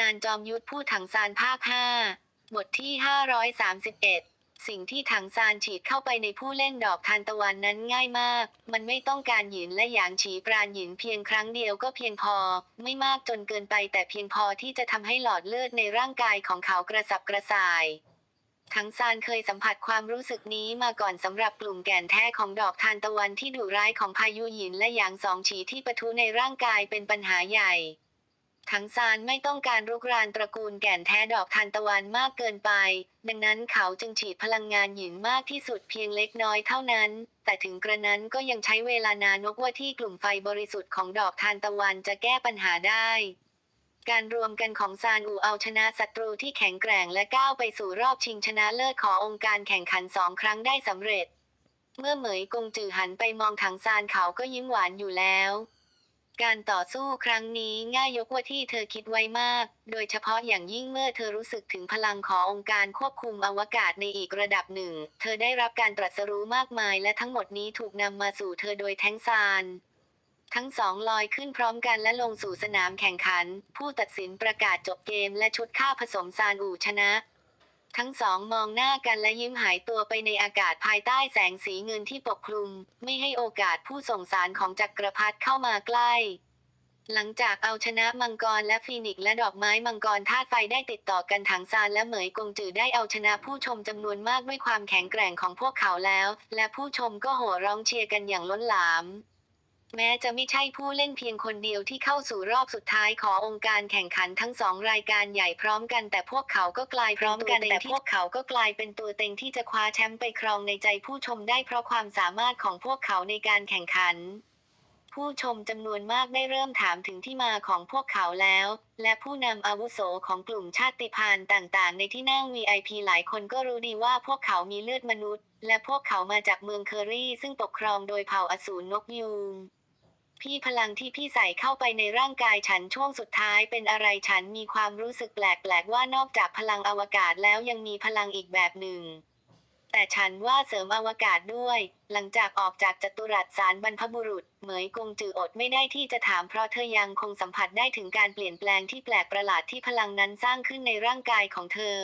นานจอมยุทธผู้ถังซานภาค 5 บทที่ 531 สิ่งที่ถังซานฉีดเข้าไปในผู้เล่นดอกทานตะวันนั้นง่ายมาก มันไม่ต้องการหยินและหยางฉีปราณหยินเพียงครั้งเดียวก็เพียงพอ ไม่มากจนเกินไปแต่เพียงพอที่จะทำให้หลอดเลือดในร่างกายของเขากระสับกระส่ายทั้งซานเคยสัมผัสความรู้สึกนี้มาก่อนสำหรับกลุ่มแก่นแท้ของดอกทานตะวันที่ดุร้ายของพายุหยินและหยางสองฉีที่ปะทุในร่างกายเป็นปัญหาใหญ่ ทั้งซานไม่ต้องการรุกรานตระกูลแก่นแท้ดอกทานตะวันมากเกินไป ดังนั้นเขาจึงฉีดพลังงานหยินมากที่สุดเพียงเล็กน้อยเท่านั้น แต่ถึงกระนั้นก็ยังใช้เวลานานกว่าที่กลุ่มไฟบริสุทธิ์ของดอกทานตะวันจะแก้ปัญหาได้ การรวมกันของซานอูเอาชนะศัตรูที่แข็งแกร่งและก้าวไปสู่รอบชิงชนะเลิศขององค์การแข่งขันสองครั้งได้สำเร็จ เมื่อเหมยกงจือหันไปมองถังซานเขาก็ยิ้มหวานอยู่แล้ว การต่อสู้ครั้งนี้ง่ายยกว่าที่เธอคิดไว้มาก โดยเฉพาะอย่างยิ่งเมื่อเธอรู้สึกถึงพลังขององค์การควบคุมอวกาศในอีกระดับหนึ่ง เธอได้รับการตรัสรู้มากมายและทั้งหมดนี้ถูกนำมาสู่เธอโดยแท้งซานทั้งสองลอยขึ้นพร้อมกันและลงสู่สนามแข่งขัน ผู้ตัดสินประกาศจบเกมและชุดค่าผสมซานอูชนะ ทั้งสองมองหน้ากันและยิ้มหายตัวไปในอากาศภายใต้แสงสีเงินที่ปกคลุม ไม่ให้โอกาสผู้ส่งสารของจักรพรรดิเข้ามาใกล้ หลังจากเอาชนะมังกรและฟีนิกซ์และดอกไม้มังกรธาตุไฟได้ติดต่อกันถังซานและเหมยกงจือได้เอาชนะผู้ชมจำนวนมากด้วยความแข็งแกร่งของพวกเขาแล้ว และผู้ชมก็โห่ร้องเชียร์กันอย่างล้นหลาม แม้จะไม่ใช่ผู้เล่นเพียงคนเดียวที่เข้าสู่รอบสุดท้ายขององค์การแข่งขันทั้งสองรายการใหญ่พร้อมกันแต่พวกเขาก็กลายพร้อมกันแต่พวกเขาก็กลายเป็นตัวเต็งที่จะคว้าแชมป์ไปครองในใจผู้ชมได้เพราะความสามารถของพวกเขาในการแข่งขัน ผู้ชมจำนวนมากได้เริ่มถามถึงที่มาของพวกเขาแล้ว และผู้นำอาวุโสของกลุ่มชาติพันธุ์ต่างๆ ในที่นั่ง VIP หลายคนก็รู้ดีว่าพวกเขามีเลือดมนุษย์ และพวกเขามาจากเมืองเคอรี่ ซึ่งปกครองโดยเผ่าอสูรนกยูง พี่พลังที่พี่ใส่เข้าไปในร่างกายฉันช่วงสุดท้ายเป็นอะไรฉันมีความรู้สึกแปลกๆว่านอกจากพลังอวกาศแล้วยังมีพลังอีกแบบหนึ่ง แต่ฉันว่าเสริมอวกาศด้วย หลังจากออกจากจัตุรัสสารบรรพบุรุษ เหมยกงจืออดไม่ได้ที่จะถามเพราะเธอยังคงสัมผัสได้ถึงการเปลี่ยนแปลงที่แปลกประหลาดที่พลังนั้นสร้างขึ้นในร่างกายของเธอ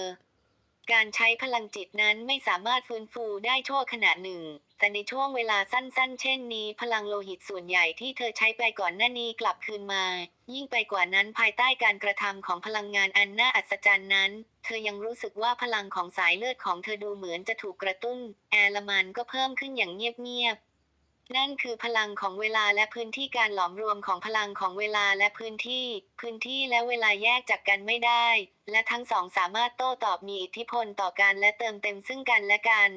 การใช้พลังจิตนั้นไม่สามารถฟื้นฟูได้ชั่วขณะหนึ่ง แต่ในช่วงเวลาสั้นๆ เช่นนี้ พลังโลหิตส่วนใหญ่ที่เธอใช้ไปก่อนหน้านี้กลับคืนมา ยิ่งไปกว่านั้นภายใต้การกระทำของพลังงานอันน่าอัศจรรย์นั้น เธอยังรู้สึกว่าพลังของสายเลือดของเธอดูเหมือนจะถูกกระตุ้น แอลมันก็เพิ่มขึ้นอย่างเงียบๆ นั่นคือพลังของเวลาและพื้นที่การหลอมรวมของพลังของเวลาและพื้นที่ พื้นที่และเวลาแยกจากกันไม่ได้ และทั้งสองสามารถโต้ตอบมีอิทธิพลต่อกันและเติมเต็มซึ่งกันและกัน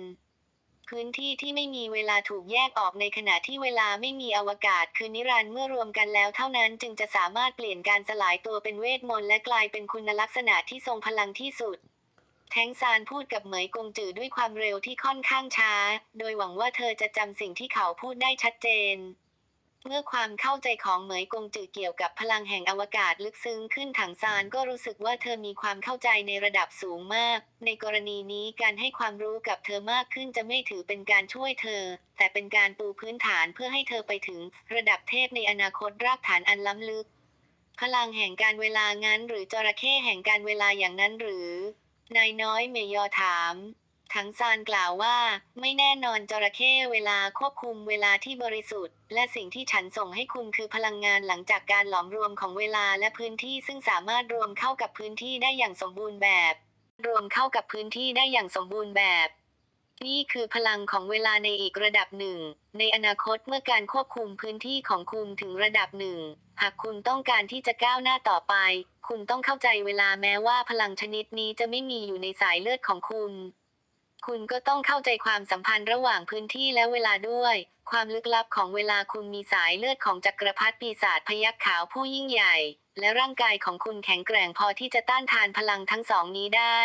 พื้นที่ที่ไม่มีเวลาถูกแยกออกในขณะที่เวลาไม่มีอวกาศคือนิรันดร์เมื่อรวมกันแล้วเท่านั้นจึงจะสามารถเปลี่ยนการสลายตัวเป็นเวทมนต์และกลายเป็นคุณลักษณะที่ทรงพลังที่สุด แทงซานพูดกับเหมยกงจือด้วยความเร็วที่ค่อนข้างช้า โดยหวังว่าเธอจะจำสิ่งที่เขาพูดได้ชัดเจน เมื่อความเข้าใจของเหมยกงจือเกี่ยวกับพลังแห่งอวกาศลึกซึ้งขึ้นถังซานก็รู้สึกว่าเธอมีความเข้าใจในระดับสูงมาก ในกรณีนี้การให้ความรู้กับเธอมากขึ้นจะไม่ถือเป็นการช่วยเธอ แต่เป็นการปูพื้นฐานเพื่อให้เธอไปถึงระดับเทพในอนาคตรากฐานอันล้ำลึก พลังแห่งการเวลางั้น หรือจระเข้แห่งการเวลาอย่างนั้นหรือ นายน้อยเมยอถาม ทั้งซานกล่าวว่า ไม่แน่นอนจระเข้เวลาควบคุมเวลาที่บริสุทธิ์ และสิ่งที่ฉันส่งให้คุณคือพลังงานหลังจากการหลอมรวมของเวลาและพื้นที่ซึ่งสามารถรวมเข้ากับพื้นที่ได้อย่างสมบูรณ์แบบ รวมเข้ากับพื้นที่ได้อย่างสมบูรณ์แบบ นี่คือพลังของเวลาในอีกระดับหนึ่ง ในอนาคตเมื่อการควบคุมพื้นที่ของคุณถึงระดับหนึ่ง หากคุณต้องการที่จะก้าวหน้าต่อไป คุณต้องเข้าใจเวลาแม้ว่าพลังชนิดนี้จะไม่มีอยู่ในสายเลือดของคุณ คุณก็ต้องเข้าใจความสัมพันธ์ระหว่างพื้นที่และเวลาด้วย ความลึกลับของเวลาคุณมีสายเลือดของจักรพรรดิปีศาจพยักขาวผู้ยิ่งใหญ่ และร่างกายของคุณแข็งแกร่งพอที่จะต้านทานพลังทั้งสองนี้ได้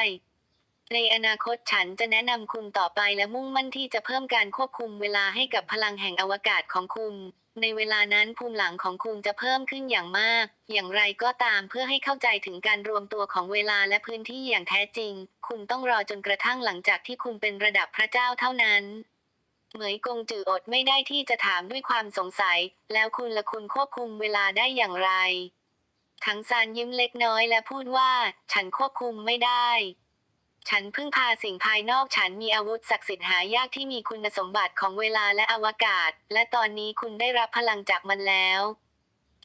ในอนาคตฉันจะแนะนำคุณต่อไปและมุ่งมั่นที่จะเพิ่มการควบคุมเวลาให้กับพลังแห่งอวกาศของคุณ ในเวลานั้นภูมิหลังของคุณจะเพิ่มขึ้นอย่างมาก อย่างไรก็ตามเพื่อให้เข้าใจถึงการรวมตัวของเวลาและพื้นที่อย่างแท้จริง คุณต้องรอจนกระทั่งหลังจากที่คุณเป็นระดับพระเจ้าเท่านั้น เหมยกงจืออดไม่ได้ที่จะถามด้วยความสงสัย แล้วคุณละคุณควบคุมเวลาได้อย่างไรถังซานยิ้มเล็กน้อยและพูดว่า ฉันควบคุมไม่ได้ ฉันพึ่งพาสิ่งภายนอกฉันมีอาวุธศักดิ์สิทธิ์หายากที่มีคุณสมบัติของเวลาและอวกาศ และตอนนี้คุณได้รับพลังจากมันแล้ว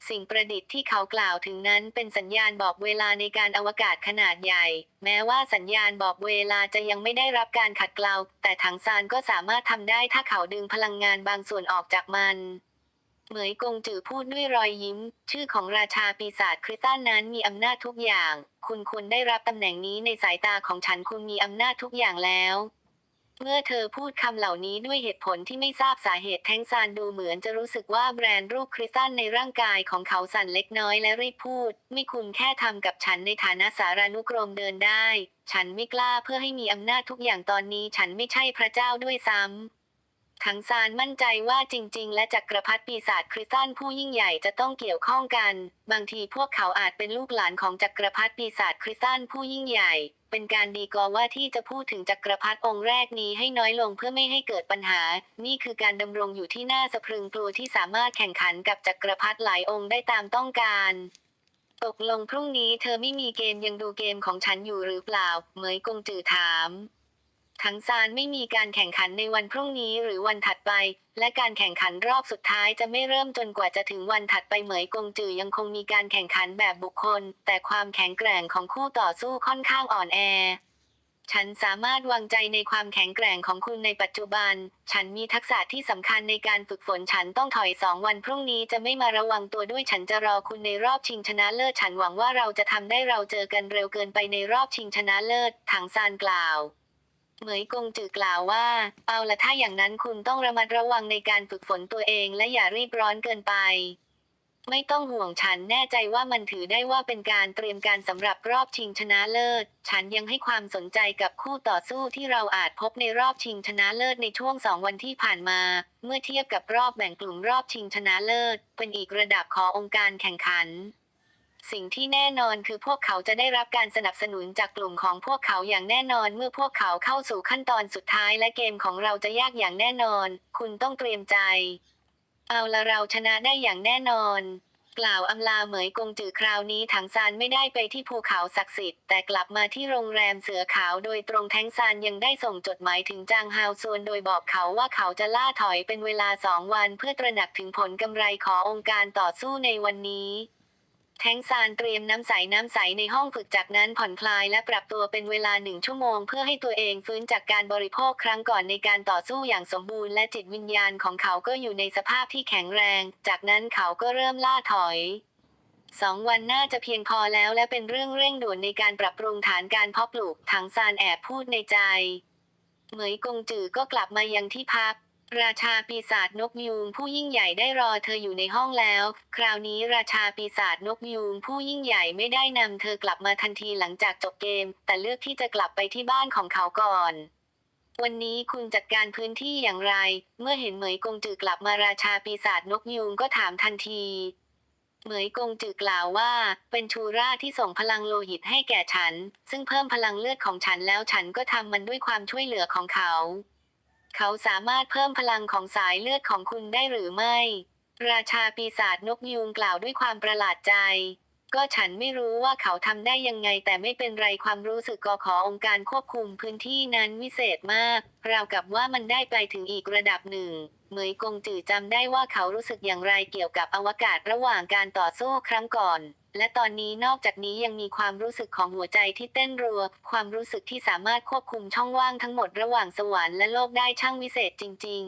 สิ่งประดิษฐ์ที่เขากล่าวถึงนั้นเป็นสัญญาณบอกเวลาในการอวกาศขนาดใหญ่ แม้ว่าสัญญาณบอกเวลาจะยังไม่ได้รับการขัดเกลาแต่ถังซานก็สามารถทำได้ถ้าเขาดึงพลังงานบางส่วนออกจากมัน เหมยกงจือพูดด้วยรอยยิ้ม ชื่อของราชาปีศาจคริสตันนั้นมีอำนาจทุกอย่าง คุณควรได้รับตำแหน่งนี้ในสายตาของฉันคุณมีอำนาจทุกอย่างแล้ว เมื่อเธอพูดคำเหล่านี้ด้วยเหตุผลที่ไม่ทราบสาเหตุแทงซานดูเหมือนจะรู้สึกว่าแบรนด์รูปคริสตันในร่างกายของเขาสั่นเล็กน้อยและรีบพูด ไม่คุณแค่ทำกับฉันในฐานะสารานุกรมเดินได้ ฉันไม่กล้าเพื่อให้มีอำนาจทุกอย่างตอนนี้ ฉันไม่ใช่พระเจ้าด้วยซ้ำ ทั้งซานมั่นใจว่าจริง ๆ และจักรพรรดิปีศาจคริสตันผู้ยิ่งใหญ่จะต้องเกี่ยวข้องกัน บางทีพวกเขาอาจเป็นลูกหลานของจักรพรรดิปีศาจคริสตันผู้ยิ่งใหญ่ เป็นการดีกว่าว่าที่จะพูดถึงจักรพรรดิองค์แรกนี้ให้น้อยลงเพื่อไม่ให้เกิดปัญหา นี่คือการดำรงอยู่ที่น่าสะพรึงกลัวที่สามารถแข่งขันกับจักรพรรดิหลายองค์ได้ตามต้องการตกลงพรุ่งนี้เธอไม่มีเกมยังดูเกมของฉันอยู่หรือเปล่า เหมยกงจือถาม ทั้งซานไม่มีการแข่งขันในวันพรุ่งนี้หรือวันถัดไป และการแข่งขันรอบสุดท้ายจะไม่เริ่มจนกว่าจะถึงวันถัดไปเหมยกงจือยังคงมีการแข่งขันแบบบุคคล แต่ความแข็งแกร่งของคู่ต่อสู้ค่อนข้างอ่อนแอ ฉันสามารถวางใจในความแข็งแกร่งของคุณในปัจจุบัน ฉันมีทักษะที่สำคัญในการฝึกฝนฉันต้องถอยสองวันพรุ่งนี้จะไม่มาระวังตัวด้วยฉันจะรอคุณในรอบชิงชนะเลิศ ฉันหวังว่าเราจะทำได้เราเจอกันเร็วเกินไปในรอบชิงชนะเลิศ ถังซานกล่าว เหมยกงจือกล่าวว่าเอาละถ้าอย่างนั้นคุณต้องระมัดระวังในการฝึกฝนตัวเองและอย่ารีบร้อนเกินไป ไม่ต้องห่วงฉันแน่ใจว่ามันถือได้ว่าเป็นการเตรียมการสำหรับรอบชิงชนะเลิศ ฉันยังให้ความสนใจกับคู่ต่อสู้ที่เราอาจพบในรอบชิงชนะเลิศในช่วงสองวันที่ผ่านมา เมื่อเทียบกับรอบแบ่งกลุ่มรอบชิงชนะเลิศ เป็นอีกระดับขององค์การแข่งขัน สิ่งที่แน่นอนคือพวกเขาจะได้รับการสนับสนุนจากกลุ่มของพวกเขาอย่างแน่นอนเมื่อพวกเขาเข้าสู่ขั้นตอนสุดท้ายและเกมของเราจะยากอย่างแน่นอน คุณต้องเตรียมใจ เอาละเราชนะได้อย่างแน่นอน กล่าวอำลาเหมยกงจือคราวนี้ถังซานไม่ได้ไปที่ภูเขาศักดิ์สิทธิ์แต่กลับมาที่โรงแรมเสือขาวโดยตรงแทงซานยังได้ส่งจดหมายถึงจางฮาวซวนโดยบอกเขาว่าเขาจะล่าถอยเป็นเวลาสองวันเพื่อตระหนักถึงผลกำไรขององค์การต่อสู้ในวันนี้ แท้งซานเตรียมน้ำใสน้ำใสในห้องฝึกจากนั้นผ่อนคลายและปรับตัวเป็นเวลาหนึ่งชั่วโมง เพื่อให้ตัวเองฟื้นจากการบริโภคครั้งก่อนในการต่อสู้อย่างสมบูรณ์และจิตวิญญาณของเขาก็อยู่ในสภาพที่แข็งแรง จากนั้นเขาก็เริ่มล่าถอยสองวันน่าจะเพียงพอแล้วและเป็นเรื่องเร่งด่วนในการปรับปรุงฐานการเพาะปลูกถังซานแอบพูดในใจ เหมยกงจือก็กลับมายังที่พัก ราชาปีศาจนกยูงผู้ยิ่งใหญ่ได้รอเธออยู่ในห้องแล้ว คราวนี้ราชาปีศาจนกยูงผู้ยิ่งใหญ่ไม่ได้นำเธอกลับมาทันทีหลังจากจบเกม แต่เลือกที่จะกลับไปที่บ้านของเขาก่อน วันนี้คุณจัดการพื้นที่อย่างไร เมื่อเห็นเหมยกงจือกลับมาราชาปีศาจนกยูงก็ถามทันที เหมยกงจือกล่าวว่า เป็นชูราที่ส่งพลังโลหิตให้แก่ฉัน ซึ่งเพิ่มพลังเลือดของฉันแล้วฉันก็ทำมันด้วยความช่วยเหลือของเขา เขาสามารถเพิ่มพลังของสายเลือดของคุณได้หรือไม่ ราชาปีศาจนกยูงกล่าวด้วยความประหลาดใจ ก็ฉันไม่รู้ว่าเขาทำได้ยังไง แต่ไม่เป็นไรความรู้สึกกอขอองค์การควบคุมพื้นที่นั้นวิเศษมาก ราวกับว่ามันได้ไปถึงอีกระดับหนึ่ง เหมยกงจือจำได้ว่าเขารู้สึกอย่างไรเกี่ยวกับอวกาศระหว่างการต่อสู้ครั้งก่อน และตอนนี้นอกจากนี้ยังมีความรู้สึกของหัวใจที่เต้นรัว ความรู้สึกที่สามารถควบคุมช่องว่างทั้งหมดระหว่างสวรรค์และโลกได้ช่างวิเศษจริง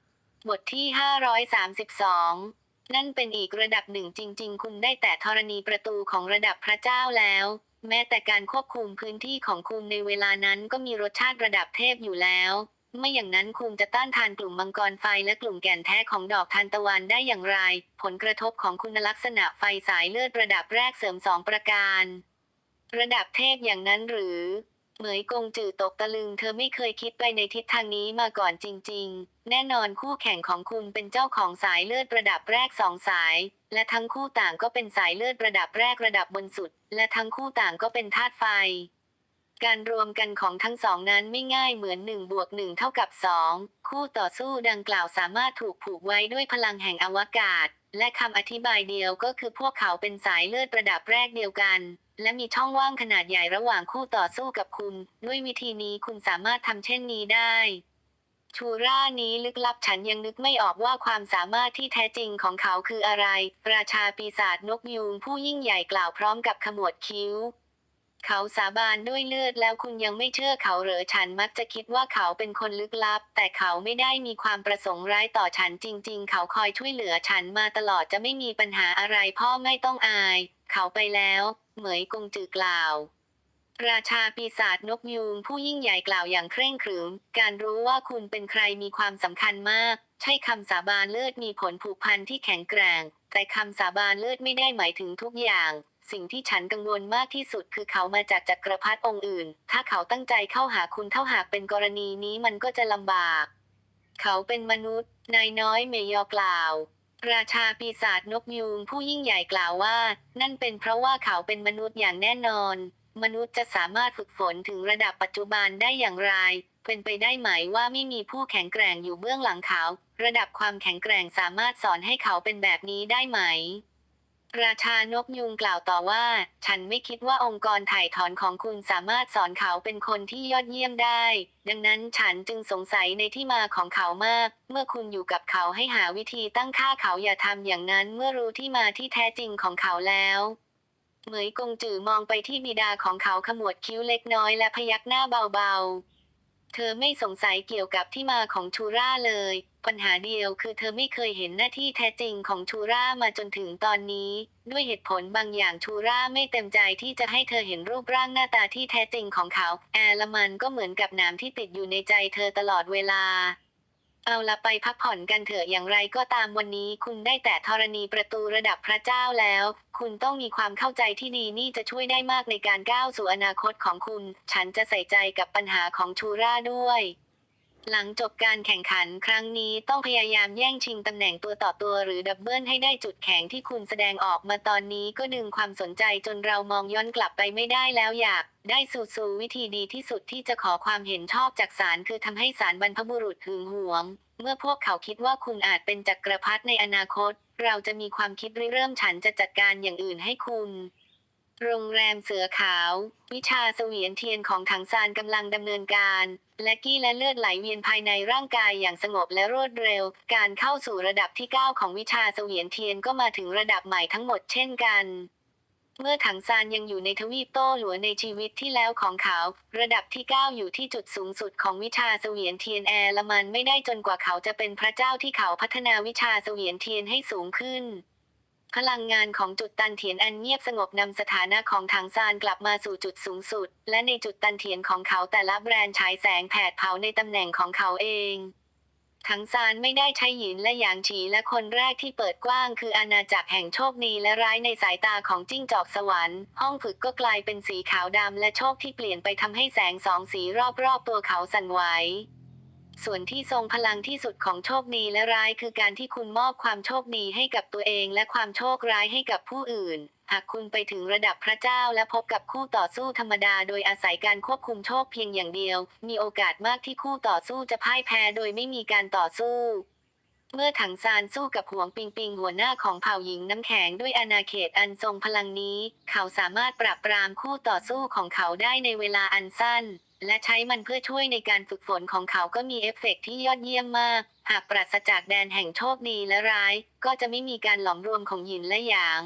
ๆ บทที่ 532 นั่นเป็นอีกระดับหนึ่งจริง ๆ คุณได้แต่ธรณีประตูของระดับพระเจ้าแล้ว แม้แต่การควบคุมพื้นที่ของคุณในเวลานั้นก็มีรสชาติระดับเทพอยู่แล้ว ไม่อย่างนั้นคุณจะต้านทานกลุ่มมังกรไฟและกลุ่มแก่นแท้ของดอกทานตะวันได้อย่างไร ผลกระทบของคุณลักษณะไฟสายเลือดระดับแรกเสริมสองประการ ระดับเทพอย่างนั้นหรือ เหมยกงจื่อตกตะลึงเธอไม่เคยคิดไปในทิศทางนี้มาก่อนจริง ๆ แน่นอนคู่แข่งของคุณเป็นเจ้าของสายเลือดระดับแรกสองสาย และทั้งคู่ต่างก็เป็นสายเลือดระดับแรกระดับบนสุด และทั้งคู่ต่างก็เป็นธาตุไฟ การรวมกันของทั้งสองนั้นไม่ง่ายเหมือน1บวก1เท่ากับ 2 คู่ต่อสู้ดังกล่าวสามารถถูกผูกไว้ด้วยพลังแห่งอวกาศ และคำอธิบายเดียวก็คือพวกเขาเป็นสายเลือดระดับแรกเดียวกัน และมีช่องว่างขนาดใหญ่ระหว่างคู่ต่อสู้กับคุณ ด้วยวิธีนี้คุณสามารถทำเช่นนี้ได้ ชูร่านี้ลึกลับฉันยังนึกไม่ออกว่าความสามารถที่แท้จริงของเขาคืออะไร ราชาปีศาจนกยูงผู้ยิ่งใหญ่กล่าวพร้อมกับขมวดคิ้ว เขาสาบานด้วยเลือดแล้วคุณยังไม่เชื่อเขาเหรอฉันมักจะคิดว่าเขาเป็นคนลึกลับ แต่เขาไม่ได้มีความประสงค์ร้ายต่อฉันจริง ๆ เขาคอยช่วยเหลือฉันมาตลอดจะไม่มีปัญหาอะไรพ่อไม่ต้องอาย เขาไปแล้ว เหมยกงจือกล่าว ราชาปีศาจนกยูงผู้ยิ่งใหญ่กล่าวอย่างเคร่งขรึม การรู้ว่าคุณเป็นใครมีความสำคัญมาก ใช่คำสาบานเลือดมีผลผูกพันที่แข็งแกร่ง แต่คำสาบานเลือดไม่ได้หมายถึงทุกอย่าง สิ่งที่ฉันกังวลมากที่สุดคือเขามาจากจักรพรรดิองค์อื่น ถ้าเขาตั้งใจเข้าหาคุณเท่าหากเป็นกรณีนี้มันก็จะลำบาก เขาเป็นมนุษย์ นายน้อยเมยอกล่าว ราชาปีศาจนกยูงผู้ยิ่งใหญ่กล่าวว่า นั่นเป็นเพราะว่าเขาเป็นมนุษย์อย่างแน่นอน มนุษย์จะสามารถฝึกฝนถึงระดับปัจจุบันได้อย่างไร เป็นไปได้ไหมว่าไม่มีผู้แข็งแกร่งอยู่เบื้องหลังเขา ระดับความแข็งแกร่งสามารถสอนให้เขาเป็นแบบนี้ได้ไหม ราชานกยุงกล่าวต่อว่า ฉันไม่คิดว่าองค์กรถ่ายถอนของคุณสามารถสอนเขาเป็นคนที่ยอดเยี่ยมได้ ดังนั้นฉันจึงสงสัยในที่มาของเขามาก เมื่อคุณอยู่กับเขาให้หาวิธีตั้งค่าเขาอย่าทำอย่างนั้นเมื่อรู้ที่มาที่แท้จริงของเขาแล้วเหมยกงจือมองไปที่บิดาของเขาขมวดคิ้วเล็กน้อยและพยักหน้าเบาๆ เธอไม่สงสัยเกี่ยวกับที่มาของชูร่าเลย ปัญหาเดียวคือเธอไม่เคยเห็นหน้าที่แท้จริงของชูร่ามาจนถึงตอนนี้ ด้วยเหตุผลบางอย่างชูร่าไม่เต็มใจที่จะให้เธอเห็นรูปร่างหน้าตาที่แท้จริงของเขา แอร์ลมันก็เหมือนกับน้ำที่ติดอยู่ในใจเธอตลอดเวลาเอาละไปพักผ่อนกันเถอะอย่างไรก็ตามวันนี้คุณได้แต่ธรณีประตูระดับพระเจ้าแล้ว คุณต้องมีความเข้าใจที่ดีนี่จะช่วยได้มากในการก้าวสู่อนาคตของคุณ ฉันจะใส่ใจกับปัญหาของชูร่าด้วย หลังจบการแข่งขันครั้งนี้ต้องพยายามแย่งชิงตำแหน่งตัวต่อตัวหรือดับเบิลให้ได้จุดแข็งที่คุณแสดงออกมาตอนนี้ก็ดึงความสนใจจนเรามองย้อนกลับไปไม่ได้แล้วอยาก ได้สู่สู่วิธีดีที่สุดที่จะขอความเห็นชอบจากศาลคือทำให้ศาลบรรพบุรุษหึงหวง เมื่อพวกเขาคิดว่าคุณอาจเป็นจักรพรรดิในอนาคต เราจะมีความคิดริเริ่มฉันจะจัดการอย่างอื่นให้คุณ โรงแรมเสือขาว วิชาเสวียนเทียนของถังซานกำลังดำเนินการ และกี้และเลือดไหลเวียนภายในร่างกายอย่างสงบและรวดเร็ว การเข้าสู่ระดับที่ 9 ของวิชาเสวียนเทียนก็มาถึงระดับใหม่ทั้งหมดเช่นกัน เมื่อถังซานยังอยู่ในทวีปโต้หลัวในชีวิตที่แล้วของเขา ระดับที่ 9 อยู่ที่จุดสูงสุดของวิชาเสวียนเทียนแอร์ละมันไม่ได้จนกว่าเขาจะเป็นพระเจ้าที่เขาพัฒนาวิชาเสวียนเทียนให้สูงขึ้น พลังงานของจุดตันเถียนอันเงียบสงบนำสถานะของถังซานกลับมาสู่จุดสูงสุด และในจุดตันเถียนของเขาแต่ละแบรนด์ฉายแสงแผดเผาในตำแหน่งของเขาเองถังซานไม่ได้ใช้หยินและหยางฉีและคนแรกที่เปิดกว้าง คืออาณาจักรแห่งโชคดีและร้ายในสายตาของจิ้งจอกสวรรค์ ห้องฝึกก็กลายเป็นสีขาวดำและโชคที่เปลี่ยนไปทำให้แสงสองสีรอบๆตัวเขาสั่นไหว ส่วนที่ทรงพลังที่สุดของโชคดีและร้ายคือการที่คุณมอบความโชคดีให้กับตัวเองและความโชคร้ายให้กับผู้อื่น หากคุณไปถึงระดับพระเจ้าและพบกับคู่ต่อสู้ธรรมดาโดยอาศัยการควบคุมโชคเพียงอย่างเดียว มีโอกาสมากที่คู่ต่อสู้จะพ่ายแพ้โดยไม่มีการต่อสู้เมื่อถังซานสู้กับหวงปิงปิงหัวหน้าของเผ่าหญิงน้ำแข็งด้วยอาณาเขตอันทรงพลังนี้ เขาสามารถปราบปรามคู่ต่อสู้ของเขาได้ในเวลาอันสั้น และใช้มันเพื่อช่วยในการฝึกฝนของเขาก็มีเอฟเฟกต์ที่ยอดเยี่ยมมาก หากปราศจากแดนแห่งโชคดีและร้าย ก็จะไม่มีการหลอมรวมของหยินและหยาง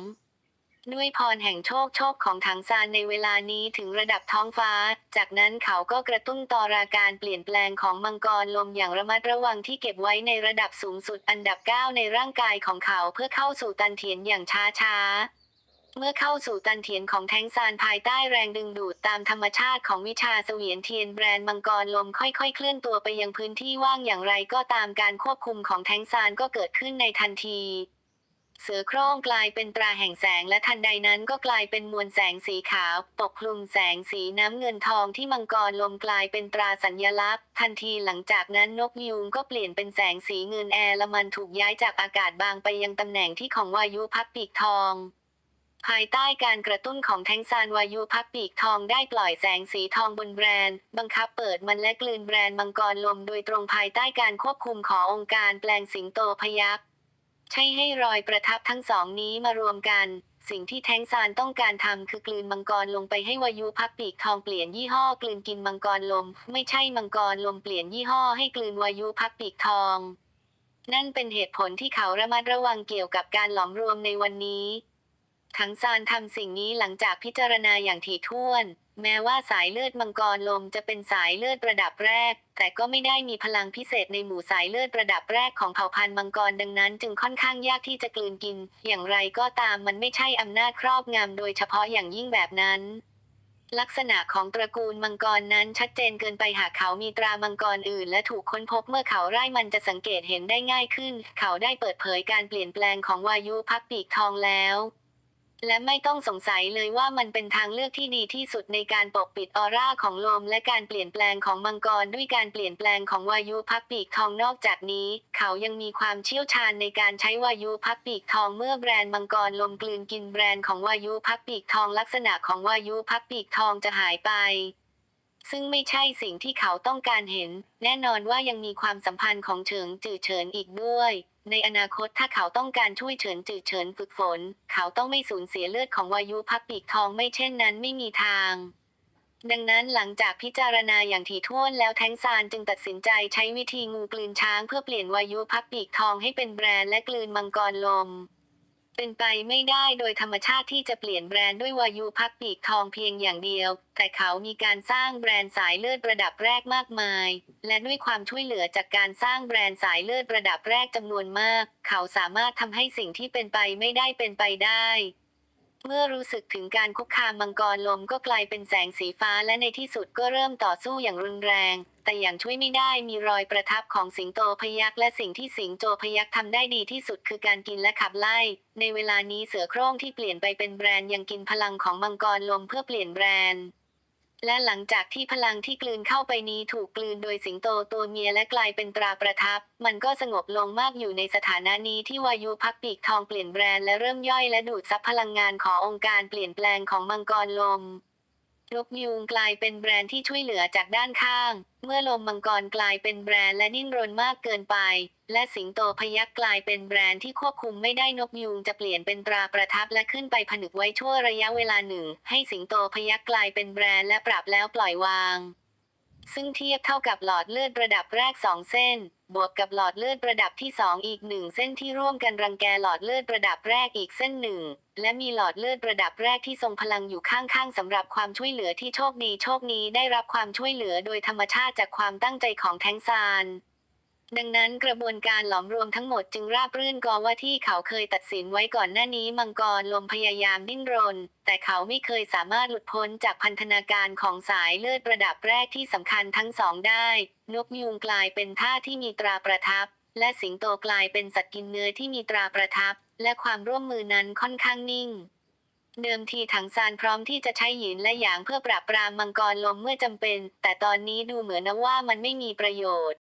ด้วยพรแห่งโชคโชคของถังซานในเวลานี้ถึงระดับท้องฟ้า จากนั้นเขาก็กระตุ้นต่อราการเปลี่ยนแปลงของมังกรลมอย่างระมัดระวังที่เก็บไว้ในระดับสูงสุดอันดับ 9 ในร่างกายของเขาเพื่อเข้าสู่ตันเทียนอย่างช้าช้าๆ เมื่อเข้าสู่ตันเทียนของแท้งซานภายใต้แรงดึงดูดตามธรรมชาติของวิชาเสวียนเทียนแบรนด์มังกรลมค่อยๆ เคลื่อนตัวไปยังพื้นที่ว่างอย่างไรก็ตามการควบคุมของแท้งซานก็เกิดขึ้นในทันที เสือโคร่งกลายเป็นตราแห่งแสงและทันใดนั้นก็กลายเป็นมวลแสงสีขาว ปกคลุมแสงสีน้ำเงินทองที่มังกรลมกลายเป็นตราสัญญลักษณ์ ทันทีหลังจากนั้นนกยูงก็เปลี่ยนเป็นแสงสีเงินแอร์ละมันถูกย้ายจากอากาศบางไปยังตำแหน่งที่ของวายุพับปีกทอง ภายใต้การกระตุ้นของแทงซานวายุพับปีกทองได้ปล่อยแสงสีทองบนแบรนด์ บังคับเปิดมันและกลืนแบรนด์มังกรลมโดยตรงภายใต้การควบคุมขององค์การแปลงสิงโตพยักใช่ให้รอยประทับทั้งสองนี้มารวมกัน สิ่งที่แทงซานต้องการทำคือกลืนมังกรลงไปให้วายุพักปีกทองเปลี่ยนยี่ห้อกลืนกินมังกรลม ไม่ใช่มังกรลมเปลี่ยนยี่ห้อให้กลืนวายุพักปีกทอง นั่นเป็นเหตุผลที่เขาระมัดระวังเกี่ยวกับการหลอมรวมในวันนี้ ทั้งซานทำสิ่งนี้หลังจากพิจารณาอย่างถี่ถ้วน แม้ว่าสายเลือดมังกรลมจะเป็นสายเลือดระดับแรก แต่ก็ไม่ได้มีพลังพิเศษในหมู่สายเลือดระดับแรกของเผ่าพันธุ์มังกรดังนั้นจึงค่อนข้างยากที่จะกลืนกิน อย่างไรก็ตามมันไม่ใช่อำนาจครอบงำโดยเฉพาะอย่างยิ่งแบบนั้นลักษณะของตระกูลมังกรนั้นชัดเจนเกินไปหากเขามีตรามังกรอื่น และถูกค้นพบเมื่อเขาไล่มันจะสังเกตเห็นได้ง่ายขึ้น เขาได้เปิดเผยการเปลี่ยนแปลงของวายุพักปีกทองแล้ว และไม่ต้องสงสัยเลยว่ามันเป็นทางเลือกที่ดีที่สุดในการปกปิดออร่าของลมและการเปลี่ยนแปลงของมังกรด้วยการเปลี่ยนแปลงของวายุพักปีกทองนอกจากนี้ เขายังมีความเชี่ยวชาญในการใช้วายุพักปีกทองเมื่อแบรนด์มังกรลมกลืนกินแบรนด์ของวายุพักปีกทองลักษณะของวายุพักปีกทองจะหายไปซึ่งไม่ใช่สิ่งที่เขาต้องการเห็น แน่นอนว่ายังมีความสัมพันธ์ของเฉิงจือเฉินอีกด้วย ในอนาคตถ้าเขาต้องการช่วยเฉินจือเฉินฝึกฝน เขาต้องไม่สูญเสียเลือดของวายุพักปีกทองไม่เช่นนั้นไม่มีทาง ดังนั้นหลังจากพิจารณาอย่างถี่ถ้วนแล้วแทงซานจึงตัดสินใจใช้วิธีงูกลืนช้างเพื่อเปลี่ยนวายุพักปีกทองให้เป็นแบรนด์และกลืนมังกรลม เป็นไปไม่ได้โดยธรรมชาติที่จะเปลี่ยนแบรนด์ด้วยวายุพักปีกทองเพียงอย่างเดียว แต่เขามีการสร้างแบรนด์สายเลือดระดับแรกมากมาย และด้วยความช่วยเหลือจากการสร้างแบรนด์สายเลือดระดับแรกจำนวนมาก เขาสามารถทำให้สิ่งที่เป็นไปไม่ได้เป็นไปได้ เมื่อรู้สึกถึงการคุกคามมังกรลมก็กลายเป็นแสงสีฟ้าและในที่สุดก็เริ่มต่อสู้อย่างรุนแรง แต่อย่างช่วยไม่ได้มีรอยประทับของสิงโตพยักและสิ่งที่สิงโตพยักทำได้ดีที่สุดคือการกินและขับไล่ ในเวลานี้เสือโคร่งที่เปลี่ยนไปเป็นแบรนด์ยังกินพลังของมังกรลมเพื่อเปลี่ยนแบรนด์ และหลังจากที่พลังที่กลืนเข้าไปนี้ถูกกลืนโดยสิงโตตัวเมียและกลายเป็นตราประทับ มันก็สงบลงมากอยู่ในสถานะนี้ที่วายุพักปีกทองเปลี่ยนแบรนด์และเริ่มย่อยและดูดซับพลังงานขององค์การเปลี่ยนแปลงของมังกรลม นกยูงกลายเป็นแบรนด์ที่ช่วยเหลือจากด้านข้าง เมื่อลมมังกรกลายเป็นแบรนด์และนิ่นรนมากเกินไป และสิงโตพยักกลายเป็นแบรนด์ที่ควบคุมไม่ได้นกยูงจะเปลี่ยนเป็นตราประทับและขึ้นไปผนึกไว้ชั่วระยะเวลาหนึ่ง ให้สิงโตพยักกลายเป็นแบรนด์และปรับแล้วปล่อยวาง ซึ่งเทียบเท่ากับหลอดเลือดระดับแรกสองเส้น บวกกับหลอดเลือดระดับที่สองอีกหนึ่งเส้นที่ร่วมกันรังแกหลอดเลือดระดับแรกอีกเส้นหนึ่ง และมีหลอดเลือดระดับแรกที่ทรงพลังอยู่ข้างๆสำหรับความช่วยเหลือที่โชคดีโชคนี้ได้รับความช่วยเหลือโดยธรรมชาติจากความตั้งใจของแทงซาน ดังนั้นกระบวนการหลอมรวมทั้งหมดจึงราบรื่นกอว่าที่เขาเคยตัดสินไว้ก่อนหน้านี้มังกรลมพยายามดิ้นรน แต่เขาไม่เคยสามารถหลุดพ้นจากพันธนาการของสายเลือดระดับแรกที่สำคัญทั้งสองได้ นกยูงกลายเป็นท่าที่มีตราประทับ และสิงโตกลายเป็นสัตว์กินเนื้อที่มีตราประทับ และความร่วมมือนั้นค่อนข้างนิ่งเดิมทีถังซานพร้อมที่จะใช้หยินและหยางเพื่อปราบปรามมังกรลมเมื่อจำเป็น แต่ตอนนี้ดูเหมือนนะว่ามันไม่มีประโยชน์